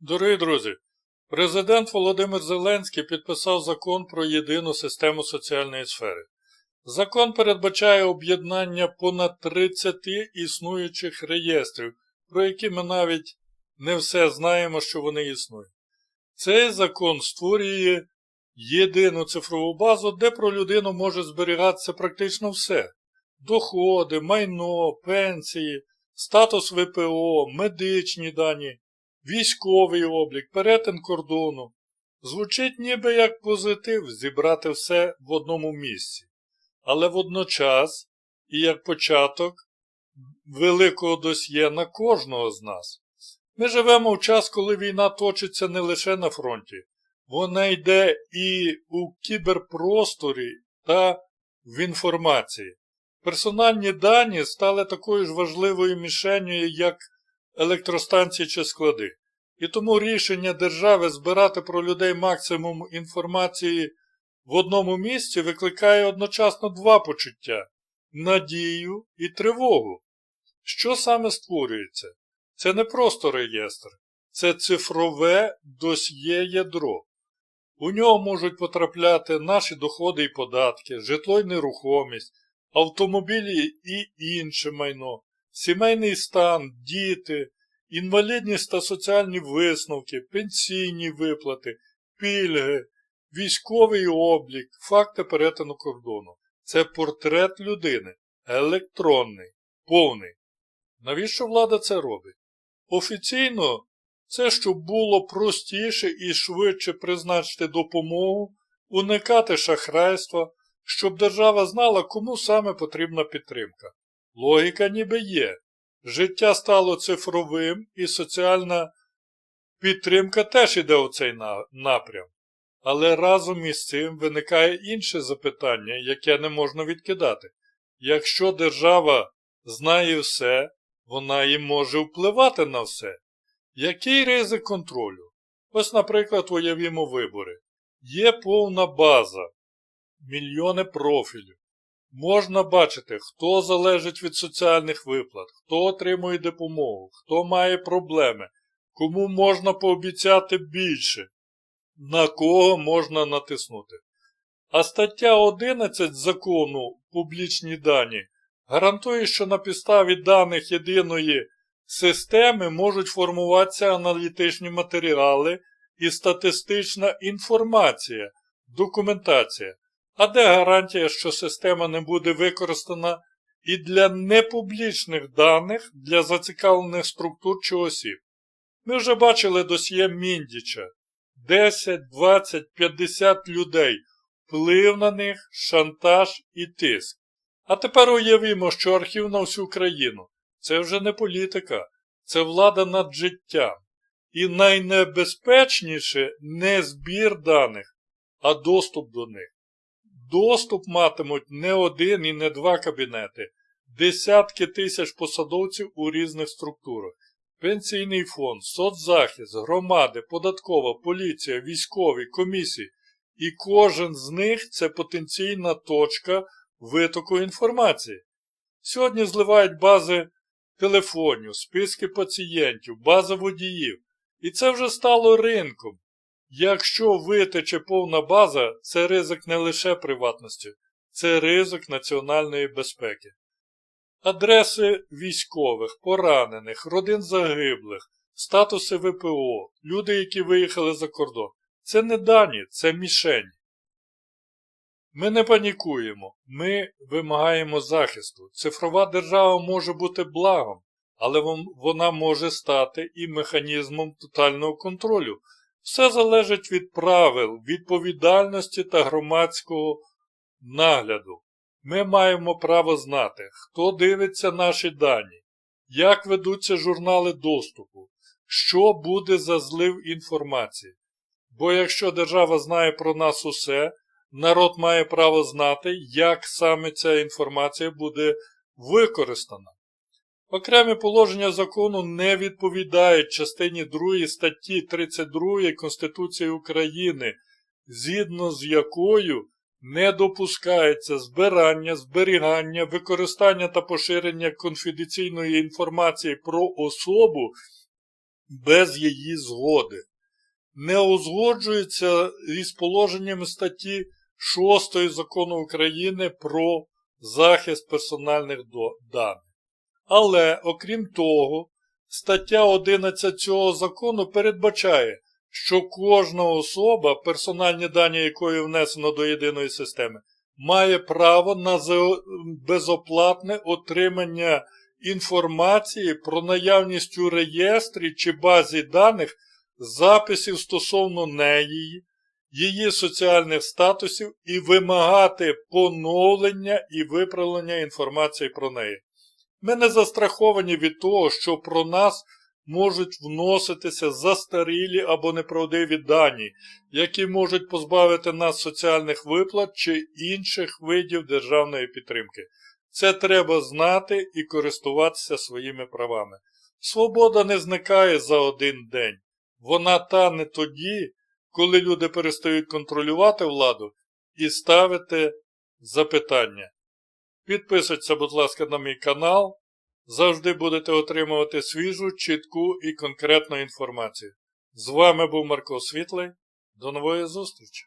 Дорогі друзі, президент Володимир Зеленський підписав закон про єдину систему соціальної сфери. Закон передбачає об'єднання понад 30 існуючих реєстрів, про які ми навіть не все знаємо, що вони існують. Цей закон створює єдину цифрову базу, де про людину може зберігатися практично все: доходи, майно, пенсії, статус ВПО, медичні дані, військовий облік, перетин кордону. Звучить ніби як позитив зібрати все в одному місці, але водночас і як початок великого досьє на кожного з нас. Ми живемо в час, коли війна точиться не лише на фронті, вона йде і у кіберпросторі та в інформації. Персональні дані стали такою ж важливою мішенью, як електростанції чи склади. І тому рішення держави збирати про людей максимум інформації в одному місці викликає одночасно два почуття надію і тривогу. Що саме створюється? Це не просто реєстр, це цифрове досьє ядро. У нього можуть потрапляти наші доходи і податки, житло й нерухомість, автомобілі і інше майно, сімейний стан, діти, інвалідність та соціальні висновки, пенсійні виплати, пільги, військовий облік, факти перетину кордону. Це портрет людини, електронний, повний. Навіщо влада це робить? Офіційно це щоб було простіше і швидше призначити допомогу, уникати шахрайства, щоб держава знала, кому саме потрібна підтримка. Логіка ніби є. Життя стало цифровим і соціальна підтримка теж іде у цей напрям. Але разом із цим виникає інше запитання, яке не можна відкидати. Якщо держава знає все, вона і може впливати на все. Який ризик контролю? Ось, наприклад, уявімо вибори. Є повна база, мільйони профілів. Можна бачити, хто залежить від соціальних виплат, хто отримує допомогу, хто має проблеми, кому можна пообіцяти більше, на кого можна натиснути. А стаття 11 закону публічні дані гарантує, що на підставі даних єдиної системи можуть формуватися аналітичні матеріали і статистична інформація, документація. А де гарантія, що система не буде використана і для непублічних даних для зацікавлених структур чи осіб? Ми вже бачили досьє Міндіча 10, 20, 50 людей, вплив на них, шантаж і тиск. А тепер уявімо, що архів на всю країну це вже не політика, це влада над життям. І найнебезпечніше не збір даних, а доступ до них. Доступ матимуть не один і не два кабінети, десятки тисяч посадовців у різних структурах. Пенсійний фонд, соцзахист, громади, податкова, поліція, військові, комісії. І кожен з них це потенційна точка витоку інформації. Сьогодні зливають бази телефонів, списки пацієнтів, бази водіїв. І це вже стало ринком. Якщо витече повна база, це ризик не лише приватності, це ризик національної безпеки. Адреси військових, поранених, родин загиблих, статуси ВПО, люди, які виїхали за кордон. Це не дані, це мішень. Ми не панікуємо, ми вимагаємо захисту. Цифрова держава може бути благом, але вона може стати і механізмом тотального контролю. Все залежить від правил, відповідальності та громадського нагляду. Ми маємо право знати, хто дивиться наші дані, як ведуться журнали доступу, що буде за злив інформації. Бо якщо держава знає про нас усе, народ має право знати, як саме ця інформація буде використана. Окремі положення закону не відповідають частині 2 статті 32 Конституції України, згідно з якою не допускається збирання, зберігання, використання та поширення конфіденційної інформації про особу без її згоди. Не узгоджується із положеннями статті 6 закону України про захист персональних даних. Але, окрім того, стаття 11 цього закону передбачає, що кожна особа, персональні дані якої внесено до єдиної системи, має право на безоплатне отримання інформації про наявність у реєстрі чи базі даних записів стосовно неї, її соціальних статусів і вимагати поновлення і виправлення інформації про неї. Ми не застраховані від того, що про нас можуть вноситися застарілі або неправдиві дані, які можуть позбавити нас соціальних виплат чи інших видів державної підтримки. Це треба знати і користуватися своїми правами. Свобода не зникає за один день. Вона тане тоді, коли люди перестають контролювати владу і ставити запитання. Підписуйтеся, будь ласка, на мій канал. Завжди будете отримувати свіжу, чітку і конкретну інформацію. З вами був Марко Світлий. До нової зустрічі!